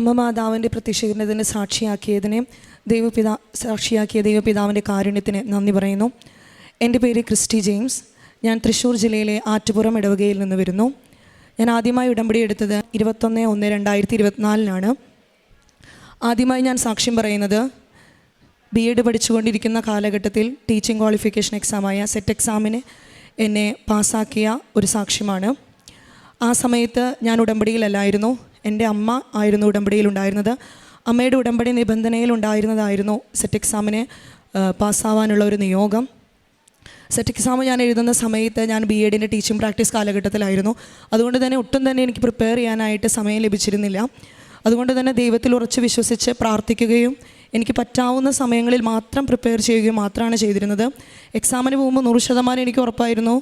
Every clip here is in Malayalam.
അമ്മ മാതാവിന്റെ പ്രത്യക്ഷീകരണത്തിന് സാക്ഷിയാക്കിയതിനെ ദൈവപിതാ സാക്ഷിയാക്കിയ ദൈവപിതാവിന്റെ കാരുണ്യത്തിന് നന്ദി പറയുന്നു. എന്റെ പേര് ക്രിസ്റ്റി ജെയിംസ്. ഞാൻ തൃശ്ശൂർ ജില്ലയിലെ ആറ്റുപുറം ഇടവകയിൽ നിന്ന് വരുന്നു. ഞാൻ ആദ്യമായി ഉടമ്പടി എടുത്തത് ഇരുപത്തൊന്ന് ഒന്ന് രണ്ടായിരത്തി ഇരുപത്തിനാലിനാണ് ആദ്യമായി ഞാൻ സാക്ഷ്യം പറയുന്നത് ബി എഡ് പഠിച്ചുകൊണ്ടിരിക്കുന്ന കാലഘട്ടത്തിൽ ടീച്ചിങ് ക്വാളിഫിക്കേഷൻ എക്സാമായ സെറ്റ് എക്സാമിന് എന്നെ പാസ്സാക്കിയ ഒരു സാക്ഷ്യമാണ്. ആ സമയത്ത് ഞാൻ ഉടമ്പടിയിലല്ലായിരുന്നു. എന്റെ അമ്മ ആയിരുന്നു ഉടമ്പടിയിൽ ഉണ്ടായിരുന്നത്. അമ്മയുടെ ഉടമ്പടി നിബന്ധനയിൽ ഉണ്ടായിരുന്നതായിരുന്നു സെറ്റ് എക്സാമിന് പാസ്സാവാനുള്ള ഒരു നിയോഗം. സെറ്റ് എക്സാം ഞാൻ എഴുതുന്ന സമയത്ത് ഞാൻ ബി എഡിന്റെ ടീച്ചിങ് പ്രാക്ടീസ് കാലഘട്ടത്തിലായിരുന്നു. അതുകൊണ്ട് തന്നെ ഒട്ടും തന്നെ എനിക്ക് പ്രിപ്പയർ ചെയ്യാനായിട്ട് സമയം ലഭിച്ചിരുന്നില്ല. അതുകൊണ്ട് തന്നെ ദൈവത്തിൽ ഉറച്ച് വിശ്വസിച്ച് പ്രാർത്ഥിക്കുകയും എനിക്ക് പറ്റാവുന്ന സമയങ്ങളിൽ മാത്രം പ്രിപ്പയർ ചെയ്യുകയും മാത്രമാണ് ചെയ്തിരുന്നത്. എക്സാമിന് പോകുമ്പോൾ നൂറ് ശതമാനം എനിക്ക് ഉറപ്പായിരുന്നു.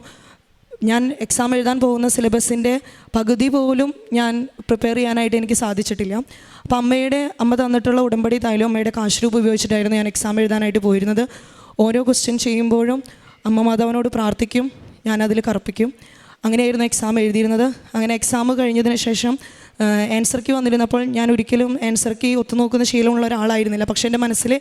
ഞാൻ എക്സാം എഴുതാൻ പോകുന്ന സിലബസിന്റെ പകുതി പോലും ഞാൻ പ്രിപ്പയർ ചെയ്യാനായിട്ട് എനിക്ക് സാധിച്ചിട്ടില്ല. അപ്പം അമ്മയുടെ അമ്മ തന്നിട്ടുള്ള ഉടമ്പടി തായാലും അമ്മയുടെ കാശ് രൂപ ഉപയോഗിച്ചിട്ടായിരുന്നു ഞാൻ എക്സാം എഴുതാനായിട്ട് പോയിരുന്നത്. ഓരോ ക്വസ്റ്റ്യൻ ചെയ്യുമ്പോഴും അമ്മ മാതാവിനോട് പ്രാർത്ഥിക്കും ഞാനതിൽ കറുപ്പിക്കും. അങ്ങനെയായിരുന്നു എക്സാം എഴുതിയിരുന്നത്. അങ്ങനെ എക്സാം കഴിഞ്ഞതിന് ശേഷം ആൻസർ കീ വന്നിരുന്നപ്പോൾ ഞാൻ ഒരിക്കലും ആൻസർ കീ ഒത്തുനോക്കുന്ന ശീലമുള്ള ഒരാളായിരുന്നില്ല. പക്ഷേ എന്റെ മനസ്സിൽ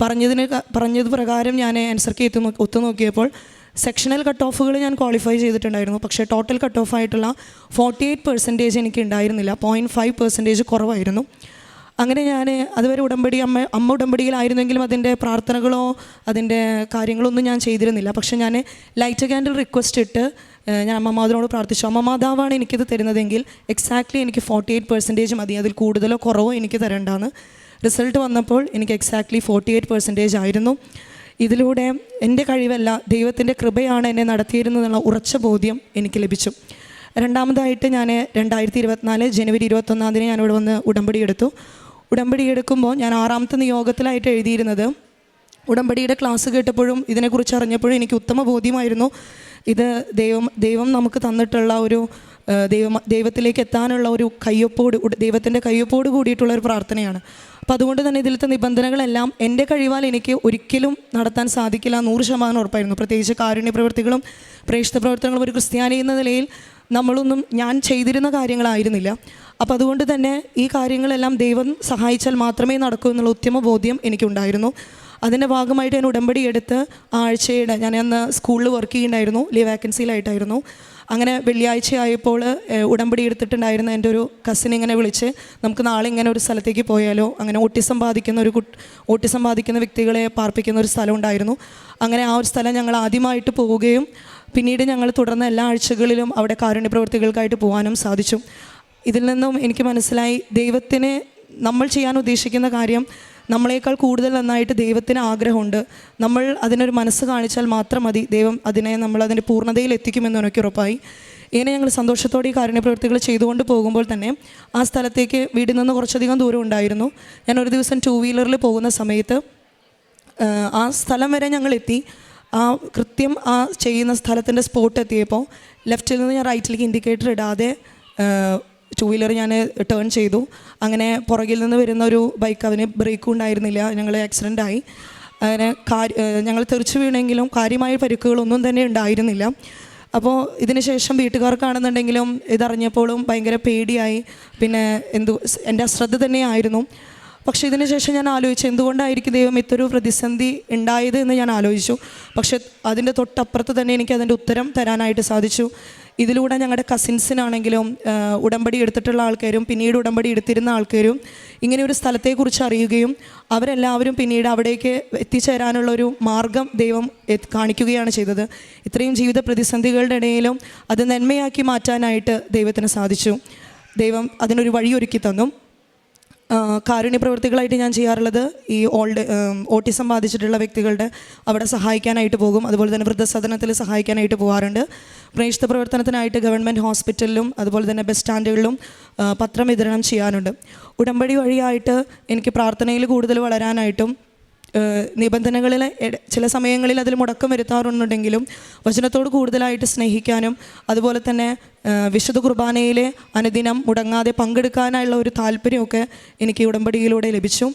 പറഞ്ഞതിന് പറഞ്ഞത് പ്രകാരം ഞാൻ ആൻസർ കീ എത്തു ഒത്തുനോക്കിയപ്പോൾ സെക്ഷണൽ കട്ട് ഓഫുകൾ ഞാൻ ക്വാളിഫൈ ചെയ്തിട്ടുണ്ടായിരുന്നു. പക്ഷേ ടോട്ടൽ കട്ട് ഓഫ് ആയിട്ടുള്ള ഫോർട്ടി എയ്റ്റ് പെർസെന്റേജ് എനിക്ക് ഉണ്ടായിരുന്നില്ല. പോയിന്റ് ഫൈവ് പെർസെന്റേജ് കുറവായിരുന്നു. അങ്ങനെ ഞാൻ അതുവരെ ഉടമ്പടി അമ്മ അമ്മ ഉടമ്പടിയിലായിരുന്നെങ്കിലും അതിന്റെ പ്രാർത്ഥനകളോ അതിന്റെ കാര്യങ്ങളൊന്നും ഞാൻ ചെയ്തിരുന്നില്ല. പക്ഷേ ഞാൻ ലൈറ്റ് ക്യാൻഡിൽ റിക്വസ്റ്റ് ഇട്ട് ഞാൻ അമ്മ മാതാവിനോട് പ്രാർത്ഥിച്ചു. അമ്മ മാതാവാണ് എനിക്കിത് തരുന്നതെങ്കിൽ എക്സാക്ട്ലി എനിക്ക് ഫോർട്ടി എയ്റ്റ് പെർസെന്റേജ് മതി. അതിൽ കൂടുതലോ കുറവോ എനിക്ക് തരേണ്ടാന്ന്. റിസൾട്ട് വന്നപ്പോൾ എനിക്ക് എക്സാക്ട്ലി ഫോർട്ടി എയ്റ്റ് പെർസെന്റേജ് ആയിരുന്നു. ഇതിലൂടെ എന്റെ കഴിവല്ല ദൈവത്തിന്റെ കൃപയാണ് എന്നെ നടത്തിയിരുന്നതെന്നുള്ള ഉറച്ച ബോധ്യം എനിക്ക് ലഭിച്ചു. രണ്ടാമതായിട്ട് ഞാൻ രണ്ടായിരത്തി ഇരുപത്തിനാല് ജനുവരി ഇരുപത്തൊന്നാം തീയതി ഇവിടെ വന്ന് ഉടമ്പടി എടുത്തു. ഉടമ്പടി എടുക്കുമ്പോൾ ഞാൻ ആറാമത്തെ നിയോഗത്തിലായിട്ട് എഴുതിയിരുന്നത് ഉടമ്പടിയുടെ ക്ലാസ് കേട്ടപ്പോഴും ഇതിനെക്കുറിച്ച് അറിഞ്ഞപ്പോഴും എനിക്ക് ഉത്തമ ബോധ്യമായിരുന്നു. ഇത് ദൈവം ദൈവം നമുക്ക് തന്നിട്ടുള്ള ഒരു ദൈവം ദൈവത്തിലേക്ക് എത്താനുള്ള ഒരു കയ്യൊപ്പോട് ദൈവത്തിന്റെ കയ്യൊപ്പോട് കൂടിയിട്ടുള്ള ഒരു പ്രാർത്ഥനയാണ്. അപ്പോൾ അതുകൊണ്ട് തന്നെ ഇതിലത്തെ നിബന്ധനകളെല്ലാം എന്റെ കഴിവാൽ എനിക്ക് ഒരിക്കലും നടത്താൻ സാധിക്കില്ല നൂറ് ശതമാനം ഉറപ്പായിരുന്നു. പ്രത്യേകിച്ച് കാരുണ്യ പ്രവൃത്തികളും പ്രേക്ഷിത പ്രവർത്തനങ്ങളും ഒരു ക്രിസ്ത്യാനി എന്ന നിലയിൽ നമ്മളൊന്നും ഞാൻ ചെയ്തിരുന്ന കാര്യങ്ങളായിരുന്നില്ല. അപ്പോൾ അതുകൊണ്ട് തന്നെ ഈ കാര്യങ്ങളെല്ലാം ദൈവം സഹായിച്ചാൽ മാത്രമേ നടക്കൂ എന്നുള്ള ഉത്തമ ബോധ്യം എനിക്കുണ്ടായിരുന്നു. അതിന്റെ ഭാഗമായിട്ട് ഞാൻ ഉടമ്പടി എടുത്ത് ആഴ്ചയുടെ ഞാൻ അന്ന് സ്കൂളിൽ വർക്ക് ചെയ്യുന്നുണ്ടായിരുന്നു ലീവ് വേക്കൻസിയിലായിട്ടായിരുന്നു അങ്ങനെ വെള്ളിയാഴ്ച ആയപ്പോൾ ഉടമ്പടി എടുത്തിട്ടുണ്ടായിരുന്ന എന്റെ ഒരു കസിൻ ഇങ്ങനെ വിളിച്ച് നമുക്ക് നാളെ ഇങ്ങനെ ഒരു സ്ഥലത്തേക്ക് പോയാലോ? അങ്ങനെ ഓട്ടിസം ബാധിക്കുന്ന ഒരു കുട്ട് ഓട്ടിസം ബാധിക്കുന്ന വ്യക്തികളെ പാർപ്പിക്കുന്ന ഒരു സ്ഥലം ഉണ്ടായിരുന്നു. അങ്ങനെ ആ ഒരു സ്ഥലം ഞങ്ങൾ ആദ്യമായിട്ട് പോവുകയും പിന്നീട് ഞങ്ങൾ തുടർന്ന് എല്ലാ ആഴ്ചകളിലും അവിടെ കാരുണ്യ പ്രവർത്തികൾക്കായിട്ട് പോകാനും സാധിച്ചു. ഇതിൽ നിന്നും എനിക്ക് മനസ്സിലായി ദൈവത്തിന് നമ്മൾ ചെയ്യാൻ ഉദ്ദേശിക്കുന്ന കാര്യം നമ്മളെക്കാൾ കൂടുതൽ നന്നായിട്ട് ദൈവത്തിന് ആഗ്രഹമുണ്ട്. നമ്മൾ അതിനൊരു മനസ്സ് കാണിച്ചാൽ മാത്രം മതി ദൈവം അതിനെ നമ്മൾ അതിന്റെ പൂർണതയിൽ എത്തിക്കുമെന്ന് എനിക്ക് ഉറപ്പായി. ഇങ്ങനെ ഞങ്ങൾ സന്തോഷത്തോടെ ഈ കാരുണ്യ പ്രവൃത്തികൾ ചെയ്തുകൊണ്ട് പോകുമ്പോൾ തന്നെ ആ സ്ഥലത്തേക്ക് വീട്ടിൽ നിന്ന് കുറച്ചധികം ദൂരം ഉണ്ടായിരുന്നു. ഞാൻ ഒരു ദിവസം ടൂ വീലറിൽ പോകുന്ന സമയത്ത് ആ സ്ഥലം വരെ ഞങ്ങൾ എത്തി. ആ കൃത്യം ആ ചെയ്യുന്ന സ്ഥലത്തിന്റെ സ്പോട്ട് എത്തിയപ്പോൾ ലെഫ്റ്റിൽ നിന്ന് ഞാൻ റൈറ്റിലേക്ക് ഇൻഡിക്കേറ്റർ ഇടാതെ ടു വീലർ ഞാൻ ടേൺ ചെയ്തു. അങ്ങനെ പുറകിൽ നിന്ന് വരുന്ന ഒരു ബൈക്ക് അതിന് ബ്രേക്കും ഉണ്ടായിരുന്നില്ല. ഞങ്ങൾ ആക്സിഡന്റ് ആയി. അങ്ങനെ ഞങ്ങൾ തെറിച്ചു വീണെങ്കിലും കാര്യമായ പരിക്കുകളൊന്നും തന്നെ ഉണ്ടായിരുന്നില്ല. അപ്പോൾ ഇതിന് ശേഷം വീട്ടുകാർക്കാണെന്നുണ്ടെങ്കിലും ഇതറിഞ്ഞപ്പോഴും ഭയങ്കര പേടിയായി. പിന്നെ എന്തു എന്റെ അശ്രദ്ധ തന്നെയായിരുന്നു. പക്ഷേ ഇതിന് ശേഷം ഞാൻ ആലോചിച്ചു എന്തുകൊണ്ടായിരിക്കും ദൈവം ഇത്തൊരു പ്രതിസന്ധി ഉണ്ടായത് എന്ന് ഞാൻ ആലോചിച്ചു. പക്ഷേ അതിന്റെ തൊട്ടപ്പുറത്ത് തന്നെ എനിക്ക് അതിന്റെ ഉത്തരം തരാനായിട്ട് സാധിച്ചു. ഇതിലൂടെ ഞങ്ങളുടെ കസിൻസിനാണെങ്കിലും ഉടമ്പടി എടുത്തിട്ടുള്ള ആൾക്കാരും പിന്നീട് ഉടമ്പടി എടുത്തിരുന്ന ആൾക്കാരും ഇങ്ങനെ ഒരു സ്ഥലത്തെക്കുറിച്ച് അറിയുകയും അവരെല്ലാവരും പിന്നീട് അവിടേക്ക് എത്തിച്ചേരാനുള്ള ഒരു മാർഗം ദൈവം കാണിക്കുകയാണ് ചെയ്തത്. ഇത്രയും ജീവിത പ്രതിസന്ധികളുടെ ഇടയിലും അത് നന്മയാക്കി മാറ്റാനായിട്ട് ദൈവത്തിന് സാധിച്ചു. ദൈവം അതിനൊരു വഴിയൊരുക്കി തന്നു. കാരുണ്യ പ്രവൃത്തികളായിട്ട് ഞാൻ ചെയ്യാറുള്ളത് ഈ ഓൾഡ് ഓട്ടിസം ബാധിച്ചിട്ടുള്ള വ്യക്തികളുടെ അവിടെ സഹായിക്കാനായിട്ട് പോകും. അതുപോലെ തന്നെ വൃദ്ധസദനത്തിൽ സഹായിക്കാനായിട്ട് പോകാറുണ്ട് പ്രേക്ഷിത പ്രവർത്തനത്തിനായിട്ട് ഗവൺമെന്റ് ഹോസ്പിറ്റലിലും അതുപോലെ തന്നെ ബസ് സ്റ്റാൻഡുകളിലും പത്രം വിതരണം ചെയ്യാനുണ്ട്. ഉടമ്പടി വഴിയായിട്ട് എനിക്ക് പ്രാർത്ഥനയിൽ കൂടുതൽ വളരാനായിട്ടും നിബന്ധനകളിൽ ചില സമയങ്ങളിൽ അതിൽ മുടക്കം വരുത്താറുണ്ടെങ്കിലും വചനത്തോട് കൂടുതലായിട്ട് സ്നേഹിക്കാനും അതുപോലെ തന്നെ വിശുദ്ധ കുർബാനയിലെ അനുദിനം മുടങ്ങാതെ പങ്കെടുക്കാനായുള്ള ഒരു താല്പര്യമൊക്കെ എനിക്ക് ഉടമ്പടിയിലൂടെ ലഭിച്ചു.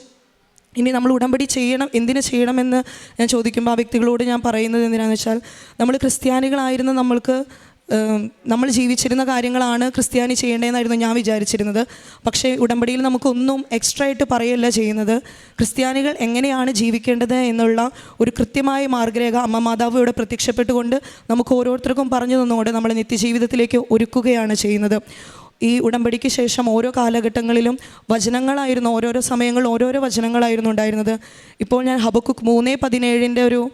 ഇനി നമ്മൾ ഉടമ്പടി ചെയ്യണം എന്തിനു ചെയ്യണമെന്ന് ഞാൻ ചോദിക്കുമ്പോൾ ആ വ്യക്തികളോട് ഞാൻ പറയുന്നത് എന്തിനാണെന്ന് വെച്ചാൽ നമ്മൾ ക്രിസ്ത്യാനികളായിരുന്ന നമ്മൾക്ക് നമ്മൾ ജീവിച്ചിരുന്ന കാര്യങ്ങളാണ് ക്രിസ്ത്യാനി ചെയ്യേണ്ടതെന്നായിരുന്നു ഞാൻ വിചാരിച്ചിരുന്നത്. പക്ഷേ ഉടമ്പടിയിൽ നമുക്കൊന്നും എക്സ്ട്രാ ആയിട്ട് പറയല്ല ചെയ്യുന്നത്. ക്രിസ്ത്യാനികൾ എങ്ങനെയാണ് ജീവിക്കേണ്ടത് എന്നുള്ള ഒരു കൃത്യമായ മാർഗരേഖ അമ്മ മാതാവ് ഇവിടെ പ്രത്യക്ഷപ്പെട്ടുകൊണ്ട് നമുക്ക് ഓരോരുത്തർക്കും പറഞ്ഞു തന്നുകൊണ്ട് നമ്മളെ നിത്യജീവിതത്തിലേക്ക് ഒരുക്കുകയാണ് ചെയ്യുന്നത്. ഈ ഉടമ്പടിക്ക് ശേഷം ഓരോ കാലഘട്ടങ്ങളിലും വചനങ്ങളായിരുന്നു ഓരോരോ സമയങ്ങളിൽ ഓരോരോ വചനങ്ങളായിരുന്നു ഉണ്ടായിരുന്നത്. ഇപ്പോൾ ഞാൻ ഹബക്കുക്ക് മൂന്നേ പതിനേഴിന്റെ ഒരു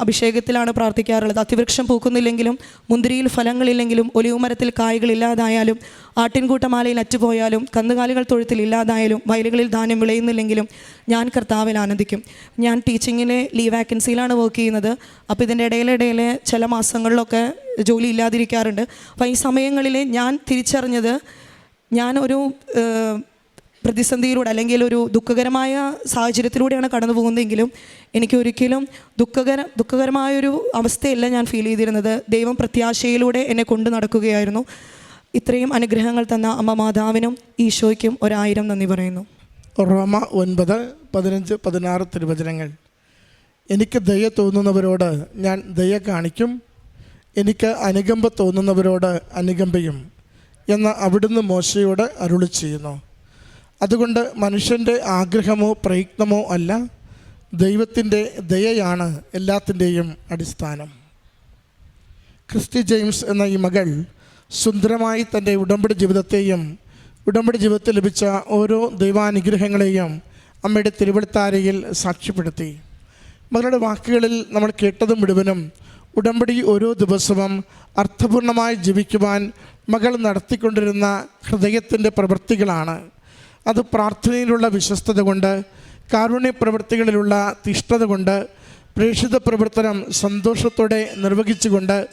അഭിഷേകത്തിലാണ് പ്രാർത്ഥിക്കാറുള്ളത്. അതിവൃക്ഷം പൂക്കുന്നില്ലെങ്കിലും മുന്തിരിയിൽ ഫലങ്ങളില്ലെങ്കിലും ഒലിവുമരത്തിൽ കായ്കളില്ലാതായാലും ആട്ടിൻകൂട്ടമാലയിൽ അറ്റുപോയാലും കന്നുകാലികൾ തൊഴുത്തിൽ ഇല്ലാതായാലും വയലുകളിൽ ധാന്യം വിളയുന്നില്ലെങ്കിലും ഞാൻ കർത്താവിൽ ആനന്ദിക്കും. ഞാൻ ടീച്ചിങ്ങിന് ലീവ് വാക്കൻസിയിലാണ് വർക്ക് ചെയ്യുന്നത്. അപ്പോൾ ഇതിന്റെ ഇടയിലിടയിൽ ചില മാസങ്ങളിലൊക്കെ ജോലി ഇല്ലാതിരിക്കാറുണ്ട്. അപ്പോൾ ഈ സമയങ്ങളിൽ ഞാൻ തിരിച്ചറിഞ്ഞത് ഞാൻ ഒരു പ്രതിസന്ധിയിലൂടെ അല്ലെങ്കിൽ ഒരു ദുഃഖകരമായ സാഹചര്യത്തിലൂടെയാണ് കടന്നു പോകുന്നതെങ്കിലും എനിക്ക് ഒരിക്കലും ദുഃഖകര ദുഃഖകരമായൊരു അവസ്ഥയല്ല ഞാൻ ഫീൽ ചെയ്തിരുന്നത്. ദൈവം പ്രത്യാശയിലൂടെ എന്നെ കൊണ്ടു നടക്കുകയായിരുന്നു. ഇത്രയും അനുഗ്രഹങ്ങൾ തന്ന അമ്മ മാതാവിനും ഈശോയ്ക്കും ഒരായിരം നന്ദി പറയുന്നു. റോമ ഒൻപത് പതിനഞ്ച് പതിനാറ് തിരുവചനങ്ങൾ. എനിക്ക് ദയ തോന്നുന്നവരോട് ഞാൻ ദയ കാണിക്കും. എനിക്ക് അനുകമ്പ തോന്നുന്നവരോട് അനുകമ്പയും എന്ന് അവിടുന്ന് മോശയോട് അരുളി ചെയ്യുന്നു. അതുകൊണ്ട് മനുഷ്യന്റെ ആഗ്രഹമോ പ്രയത്നമോ അല്ല ദൈവത്തിന്റെ ദയയാണ് എല്ലാത്തിന്റെയും അടിസ്ഥാനം. ക്രിസ്റ്റി ജെയിംസ് എന്ന ഈ മകൾ സുന്ദരമായി തന്റെ ഉടമ്പടി ജീവിതത്തെയും ഉടമ്പടി ജീവിതത്തിൽ ലഭിച്ച ഓരോ ദൈവാനുഗ്രഹങ്ങളെയും അമ്മയുടെ തിരുവഴുത്താരയിൽ സാക്ഷ്യപ്പെടുത്തി. മകളുടെ വാക്കുകളിൽ നമ്മൾ കേട്ടത് മുഴുവനും ഉടമ്പടി ഓരോ ദിവസവും അർത്ഥപൂർണമായി ജീവിക്കുവാൻ മകൾ നടത്തിക്കൊണ്ടിരുന്ന ഹൃദയത്തിന്റെ പ്രവൃത്തികളാണ്. അത് പ്രാർത്ഥനയിലുള്ള വിശ്വസ്തത കൊണ്ട് കാരുണ്യ പ്രവൃത്തികളിലുള്ള തിഷ്ഠത കൊണ്ട് പ്രേക്ഷിത പ്രവർത്തനം സന്തോഷത്തോടെ നിർവഹിച്ചുകൊണ്ട്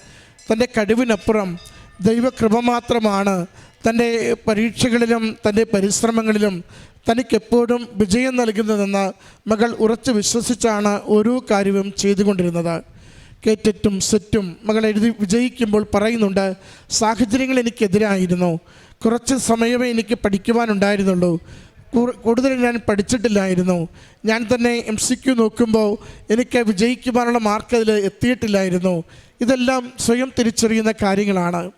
തന്റെ കഴിവിനപ്പുറം ദൈവകൃപ മാത്രമാണ് തന്റെ പരീക്ഷകളിലും തന്റെ പരിശ്രമങ്ങളിലും തനിക്കെപ്പോഴും വിജയം നൽകുന്നതെന്ന് മകൾ ഉറച്ചു വിശ്വസിച്ചാണ് ഓരോ കാര്യവും ചെയ്തുകൊണ്ടിരുന്നത്. കേറ്ററ്റും സെറ്റും മകൾ എഴുതി വിജയിക്കുമ്പോൾ പറയുന്നുണ്ട് സാഹചര്യങ്ങൾ എനിക്കെതിരായിരുന്നു. കുറച്ച് സമയമേ എനിക്ക് പഠിക്കുവാനുണ്ടായിരുന്നുള്ളൂ. കൂടുതൽ ഞാൻ പഠിച്ചിട്ടില്ലായിരുന്നു. ഞാൻ തന്നെ എം സി ക്യു നോക്കുമ്പോൾ എനിക്ക് വിജയിക്കുവാനുള്ള മാർക്ക് അതിൽ എത്തിയിട്ടില്ലായിരുന്നു. ഇതെല്ലാം സ്വയം തിരിച്ചറിയുന്ന കാര്യങ്ങളാണ്.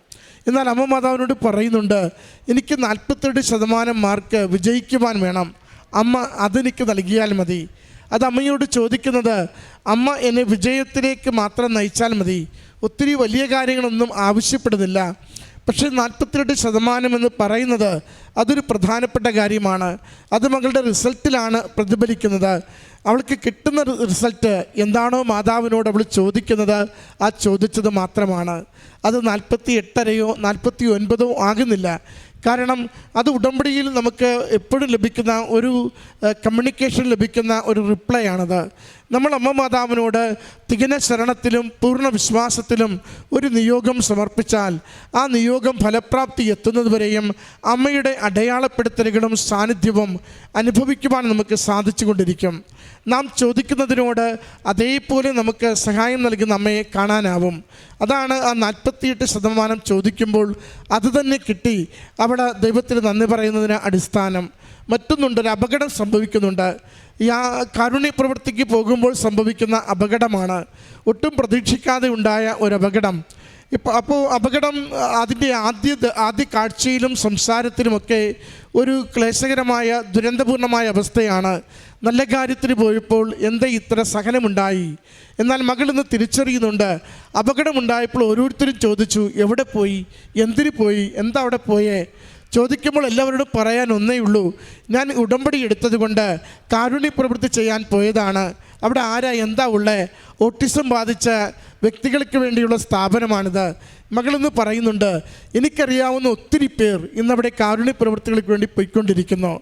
എന്നാൽ അമ്മ മാതാവിനോട് പറയുന്നുണ്ട് എനിക്ക് നാൽപ്പത്തെട്ട് ശതമാനം മാർക്ക് വിജയിക്കുവാൻ വേണം. അമ്മ അതെനിക്ക് നൽകിയാൽ മതി. അത് അമ്മയോട് ചോദിക്കുന്നത് അമ്മ എന്നെ വിജയത്തിലേക്ക് മാത്രം നയിച്ചാൽ മതി. ഒത്തിരി വലിയ കാര്യങ്ങളൊന്നും ആവശ്യപ്പെടുന്നില്ല. പക്ഷേ നാൽപ്പത്തിരണ്ട് ശതമാനം എന്ന് പറയുന്നത് അതൊരു പ്രധാനപ്പെട്ട കാര്യമാണ്. അത് മകളുടെ റിസൾട്ടിലാണ് പ്രതിഫലിക്കുന്നത്. അവൾക്ക് കിട്ടുന്ന റിസൾട്ട് എന്താണോ മാതാവിനോട് അവൾ ചോദിക്കുന്നത് ആ ചോദിച്ചത് മാത്രമാണ്. അത് നാൽപ്പത്തി എട്ടരയോ നാൽപ്പത്തി ഒൻപതോ ആകുന്നില്ല. കാരണം അത് ഉടമ്പടിയിൽ നമുക്ക് എപ്പോഴും ലഭിക്കുന്ന ഒരു കമ്മ്യൂണിക്കേഷൻ ലഭിക്കുന്ന ഒരു റിപ്ലൈ ആണത്. നമ്മൾ അമ്മ മാതാവിനോട് തികന ശരണത്തിലും പൂർണ വിശ്വാസത്തിലും ഒരു നിയോഗം സമർപ്പിച്ചാൽ ആ നിയോഗം ഫലപ്രാപ്തി എത്തുന്നതുവരെയും അമ്മയുടെ അടയാളപ്പെടുത്തലുകളും സാന്നിധ്യവും അനുഭവിക്കുവാൻ നമുക്ക് സാധിച്ചുകൊണ്ടിരിക്കും. നാം ചോദിക്കുന്നതിനോട് അതേപോലെ നമുക്ക് സഹായം നൽകുന്ന അമ്മയെ കാണാനാവും. അതാണ് ആ നാൽപ്പത്തിയെട്ട് ശതമാനം ചോദിക്കുമ്പോൾ അത് തന്നെ കിട്ടി. അവിടെ ദൈവത്തിന് നന്ദി പറയുന്നതിന് അടിസ്ഥാനം. മറ്റൊന്നുണ്ട് ഒരു അപകടം സംഭവിക്കുന്നുണ്ട്. ഈ ആ കാരുണ്യ പ്രവൃത്തിക്ക് പോകുമ്പോൾ സംഭവിക്കുന്ന അപകടമാണ്. ഒട്ടും പ്രതീക്ഷിക്കാതെ ഉണ്ടായ ഒരു അപകടം ഇപ്പോൾ അപ്പോൾ അപകടം അതിന്റെ ആദ്യ ആദ്യ കാഴ്ചയിലും സംസാരത്തിലുമൊക്കെ ഒരു ക്ലേശകരമായ ദുരന്തപൂർണമായ അവസ്ഥയാണ്. നല്ല കാര്യത്തിന് പോയപ്പോൾ എന്താ ഇത്ര സഹനമുണ്ടായി? എന്നാൽ മകൾ ഇന്ന് തിരിച്ചറിയുന്നുണ്ട്. അപകടമുണ്ടായപ്പോൾ ഓരോരുത്തരും ചോദിച്ചു എവിടെ പോയി? എന്തിനു പോയി? എന്താ അവിടെ പോയേ? ചോദിക്കുമ്പോൾ എല്ലാവരോടും പറയാൻ ഒന്നേ ഉള്ളൂ. ഞാൻ ഉടമ്പടി എടുത്തതുകൊണ്ട് കാരുണ്യ പ്രവൃത്തി ചെയ്യാൻ പോയതാണ്. അവിടെ ആരാ എന്താ ഉള്ളേ? ഓട്ടിസം ബാധിച്ച വ്യക്തികൾക്ക് വേണ്ടിയുള്ള സ്ഥാപനമാണിത്. മകളെന്ന് പറയുന്നുണ്ട് എനിക്കറിയാവുന്ന ഒത്തിരി പേർ ഇന്നവിടെ കാരുണ്യ പ്രവൃത്തികൾക്ക് വേണ്ടി പോയിക്കൊണ്ടിരിക്കുന്നു.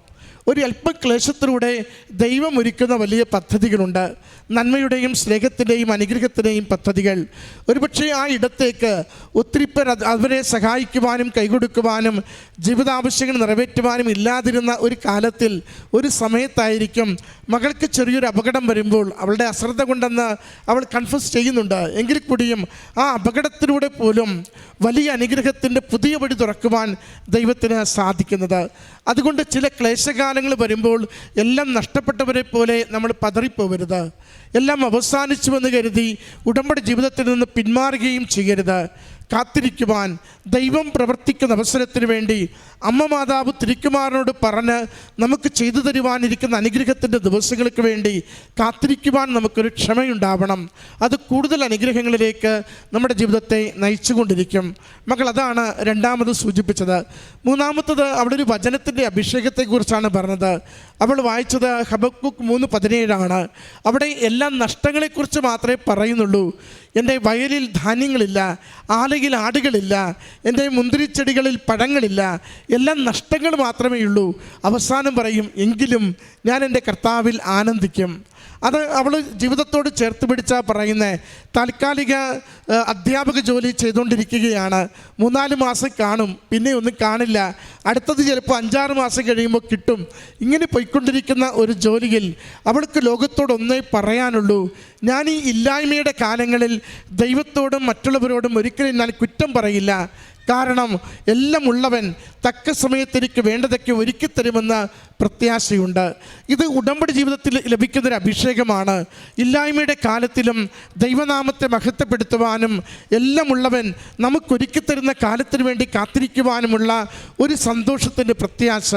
ഒരു അല്പം ക്ലേശത്തിലൂടെ ദൈവം ഒരുക്കുന്ന വലിയ പദ്ധതികളുണ്ട്. നന്മയുടെയും സ്നേഹത്തിന്റെയും അനുഗ്രഹത്തിന്റെയും പദ്ധതികൾ. ഒരുപക്ഷെ ആ ഇടത്തേക്ക് ഒത്തിരി പേർ അവരെ സഹായിക്കുവാനും കൈകൊടുക്കുവാനും ജീവിതാവശ്യങ്ങൾ നിറവേറ്റുവാനും ഇല്ലാതിരുന്ന ഒരു കാലത്തിൽ ഒരു സമയത്തായിരിക്കും മകൾക്ക് ചെറിയൊരു അപകടം വരുമ്പോൾ അവളുടെ അശ്രദ്ധ കൊണ്ടെന്ന് അവൾ കൺഫ്യൂസ് ചെയ്യുന്നുണ്ട്. എങ്കിൽ കൂടിയും ആ അപകടത്തിലൂടെ പോലും വലിയ അനുഗ്രഹത്തിന്റെ പുതിയ വഴി തുറക്കുവാൻ ദൈവത്തിന് സാധിക്കുന്നത്. അതുകൊണ്ട് ചില ക്ലേശകാലങ്ങൾ വരുമ്പോൾ എല്ലാം നഷ്ടപ്പെട്ടവരെ പോലെ നമ്മൾ പതറിപ്പോവരുത്. എല്ലാം അവസാനിച്ചുവെന്ന് കരുതി ഉടമ്പടി ജീവിതത്തിൽ നിന്ന് പിന്മാറുകയും ചെയ്യരുത്. കാത്തിരിക്കുവാൻ ദൈവം പ്രവർത്തിക്കുന്ന അവസരത്തിന് വേണ്ടി അമ്മ മാതാവ് തിരിക്കുമാറിനോട് പറഞ്ഞ് നമുക്ക് ചെയ്തു തരുവാനിരിക്കുന്ന അനുഗ്രഹത്തിന്റെ ദിവസങ്ങൾക്ക് വേണ്ടി കാത്തിരിക്കുവാൻ നമുക്കൊരു ക്ഷമയുണ്ടാവണം. അത് കൂടുതൽ അനുഗ്രഹങ്ങളിലേക്ക് നമ്മുടെ ജീവിതത്തെ നയിച്ചുകൊണ്ടിരിക്കും. മകൾ അതാണ് രണ്ടാമത് സൂചിപ്പിച്ചത്. മൂന്നാമത്തത് അവിടെ ഒരു വചനത്തിന്റെ അഭിഷേകത്തെക്കുറിച്ചാണ് പറഞ്ഞത്. അവൾ വായിച്ചത് ഹബക്കുക്ക് മൂന്ന് പതിനേഴാണ്. അവിടെ എല്ലാ നഷ്ടങ്ങളെക്കുറിച്ച് മാത്രമേ പറയുന്നുള്ളൂ. എന്റെ വയലിൽ ധാന്യങ്ങളില്ല ആലയിൽ ആടുകളില്ല എന്റെ മുന്തിരിച്ചെടികളിൽ പഴങ്ങളില്ല എല്ലാം നഷ്ടങ്ങൾ മാത്രമേ ഉള്ളൂ അവസാനം പറയും എങ്കിലും ഞാൻ എന്റെ കർത്താവിൽ ആനന്ദിക്കും. അത് അവൾ ജീവിതത്തോട് ചേർത്ത് പിടിച്ചാൽ പറയുന്നത് താൽക്കാലിക അധ്യാപക ജോലി ചെയ്തുകൊണ്ടിരിക്കുകയാണ്. മൂന്നാൽ മാസം കാണും പിന്നെ ഒന്നും കാണില്ല. അടുത്തത് ചിലപ്പോൾ അഞ്ചാറ് മാസം കഴിയുമ്പോൾ കിട്ടും. ഇങ്ങനെ പോയിക്കൊണ്ടിരിക്കുന്ന ഒരു ജോലിയിൽ അവൾക്ക് ലോകത്തോട് ഒന്നേ പറയാനുള്ളൂ. ഞാൻ ഈ ഇല്ലായ്മയുടെ കാലങ്ങളിൽ ദൈവത്തോടും മറ്റുള്ളവരോടും ഒരിക്കലും ഞാൻ കുറ്റം പറയില്ല. കാരണം എല്ലാം ഉള്ളവൻ തക്ക സമയത്ത് എനിക്ക് വേണ്ടതൊക്കെ ഒരുക്കി തരുമെന്ന പ്രത്യാശയുണ്ട്. ഇത് ഉടമ്പടി ജീവിതത്തിൽ ലഭിക്കുന്നൊരു അഭിഷേകമാണ്. ഇല്ലായ്മയുടെ കാലത്തിലും ദൈവനാമത്തെ മഹത്വപ്പെടുത്തുവാനും എല്ലാം ഉള്ളവൻ നമുക്കൊരുക്കി തരുന്ന കാലത്തിന് വേണ്ടി കാത്തിരിക്കുവാനുമുള്ള ഒരു സന്തോഷത്തിന്റെ പ്രത്യാശ.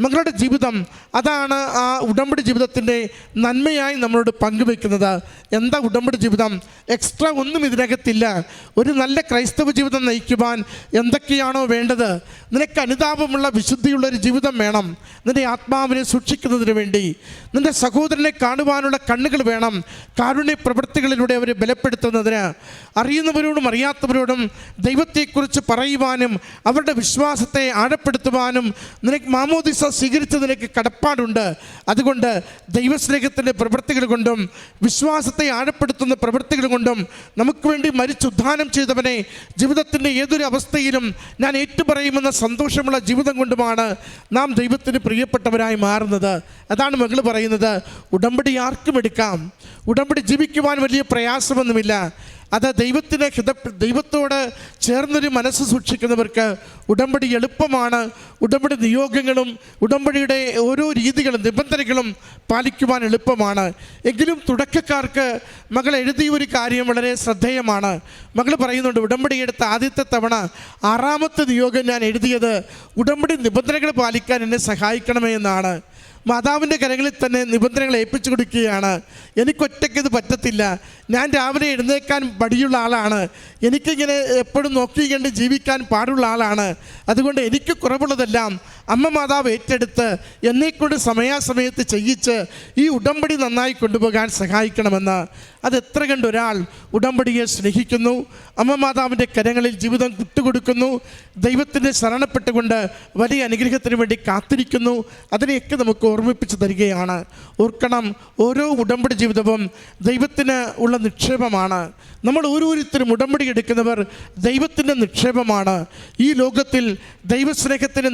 മകളുടെ ജീവിതം അതാണ് ആ ഉടമ്പടി ജീവിതത്തിന്റെ നന്മയായി നമ്മളോട് പങ്കുവെക്കുന്നത്. എന്താ ഉടമ്പടി ജീവിതം? എക്സ്ട്രാ ഒന്നും ഇതിനകത്തില്ല. ഒരു നല്ല ക്രൈസ്തവ ജീവിതം നയിക്കുവാൻ എന്തൊക്കെയാണോ വേണ്ടത്? നിനക്ക് അനുതാപമുള്ള വിശുദ്ധിയുള്ള ഒരു ജീവിതം വേണം. നിന്റെ ആത്മാവിനെ സൂക്ഷിക്കുന്നതിന് വേണ്ടി. നിന്റെ സഹോദരനെ കാണുവാനുള്ള കണ്ണുകൾ വേണം. കാരുണ്യ പ്രവൃത്തികളിലൂടെ അവരെ ബലപ്പെടുത്തുന്നതിന്. അറിയുന്നവരോടും അറിയാത്തവരോടും ദൈവത്തെക്കുറിച്ച് പറയുവാനും അവരുടെ വിശ്വാസത്തെ ആഴപ്പെടുത്തുവാനും നിനക്ക് മാമോദിസ സ്വീകരിച്ച നിനക്ക് കടപ്പാടുണ്ട്. അതുകൊണ്ട് ദൈവസ്നേഹത്തിന്റെ പ്രവൃത്തികൾ കൊണ്ടും വിശ്വാസത്തെ ആഴപ്പെടുത്തുന്ന പ്രവൃത്തികൾ കൊണ്ടും നമുക്ക് വേണ്ടി മരിച്ചുദ്ധാനം ചെയ്തവനെ ജീവിതത്തിന്റെ ഏതൊരു അവസ്ഥയിലും ഞാൻ ഏറ്റുപറയുമെന്ന സന്തോഷമുള്ള ജീവിതം കൊണ്ടുമാണ് നാം ദൈവത്തിന് പ്രിയപ്പെട്ടവരായി മാറുന്നത്. അതാണ് മകൾ പറയുന്നത്. ഉടമ്പടി ആർക്കും എടുക്കാം. ഉടമ്പടി ജീവിക്കുവാൻ വലിയ പ്രയാസമൊന്നുമില്ല. അത് ദൈവത്തിന് ഹിത ദൈവത്തോട് ചേർന്നൊരു മനസ്സ് സൂക്ഷിക്കുന്നവർക്ക് ഉടമ്പടി എളുപ്പമാണ്. ഉടമ്പടി നിയോഗങ്ങളും ഉടമ്പടിയുടെ ഓരോ രീതികളും നിബന്ധനകളും പാലിക്കുവാൻ എളുപ്പമാണ്. എങ്കിലും തുടക്കക്കാർക്ക് മകൾ എഴുതിയ ഒരു കാര്യം വളരെ ശ്രദ്ധേയമാണ്. മകൾ പറയുന്നുണ്ട് ഉടമ്പടി എടുത്ത ആദ്യത്തെ തവണ ആറാമത്തെ നിയോഗം ഞാൻ എഴുതിയത്. ഉടമ്പടി നിബന്ധനകൾ പാലിക്കാൻ എന്നെ സഹായിക്കണമേ എന്നാണ്. മാതാവിന്റെ കരങ്ങളിൽ തന്നെ നിബന്ധനകൾ ഏൽപ്പിച്ചു കൊടുക്കുകയാണ്. എനിക്കൊറ്റയ്ക്ക് ഇത് പറ്റത്തില്ല. ഞാൻ രാവിലെ എഴുന്നേക്കാൻ മടിയുള്ള ആളാണ്. എനിക്കിങ്ങനെ എപ്പോഴും നോക്കി കണ്ട് ജീവിക്കാൻ പാടുള്ള ആളാണ്. അതുകൊണ്ട് എനിക്ക് കുറവുള്ളതെല്ലാം അമ്മ മാതാവ് ഏറ്റെടുത്ത് എന്നെക്കൊണ്ട് സമയാസമയത്ത് ചെയ്യിച്ച് ഈ ഉടമ്പടി നന്നായി കൊണ്ടുപോകാൻ സഹായിക്കണമെന്ന്. അത് എത്ര കണ്ട് ഒരാൾ ഉടമ്പടിയെ സ്നേഹിക്കുന്നു അമ്മ മാതാവിന്റെ കരങ്ങളിൽ ജീവിതം വിട്ടുകൊടുക്കുന്നു ദൈവത്തിന്റെ ശരണപ്പെട്ടുകൊണ്ട് വലിയ അനുഗ്രഹത്തിന് വേണ്ടി കാത്തിരിക്കുന്നു. അതിനെയൊക്കെ നമുക്ക് ഓർമ്മിപ്പിച്ച് തരികയാണ്. ഓർക്കണം ഓരോ ഉടമ്പടി ജീവിതവും ദൈവത്തിന് ഉള്ള നിക്ഷേപമാണ്. നമ്മൾ ഓരോരുത്തരും ഉടമ്പടി എടുക്കുന്നവർ ദൈവത്തിന്റെ നിക്ഷേപമാണ്. ഈ ലോകത്തിൽ ദൈവസ്നേഹത്തിന്റെ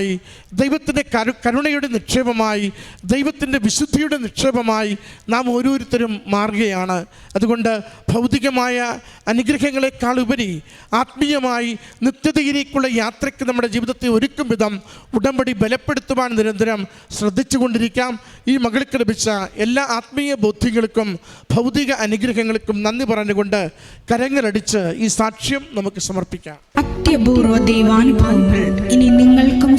നിക്ഷേപമായി ദൈവത്തിന്റെ കരു കരുണയുടെ നിക്ഷേപമായി ദൈവത്തിന്റെ വിശുദ്ധിയുടെ നിക്ഷേപമായി നാം ഓരോരുത്തരും മാറുകയാണ്. അതുകൊണ്ട് ഭൗതികമായ അനുഗ്രഹങ്ങളെക്കാൾ ഉപരി ആത്മീയമായി നിത്യതയിലേക്കുള്ള യാത്രയ്ക്ക് നമ്മുടെ ജീവിതത്തെ ഒരുക്കും വിധം ഉടമ്പടി ബലപ്പെടുത്തുവാൻ നിരന്തരം ശ്രദ്ധിച്ചുകൊണ്ടിരിക്കാം. ഈ മകൾക്ക് ലഭിച്ച എല്ലാ ആത്മീയ ബോധ്യങ്ങൾക്കും ഭൗതിക അനുഗ്രഹങ്ങൾക്കും നന്ദി പറഞ്ഞുകൊണ്ട് കരങ്ങളടിച്ച് ഈ സാക്ഷ്യം നമുക്ക് സമർപ്പിക്കാം. അത്യപൂർവ ദൈവാനുഭവങ്ങൾ ഇനി നിങ്ങൾക്കും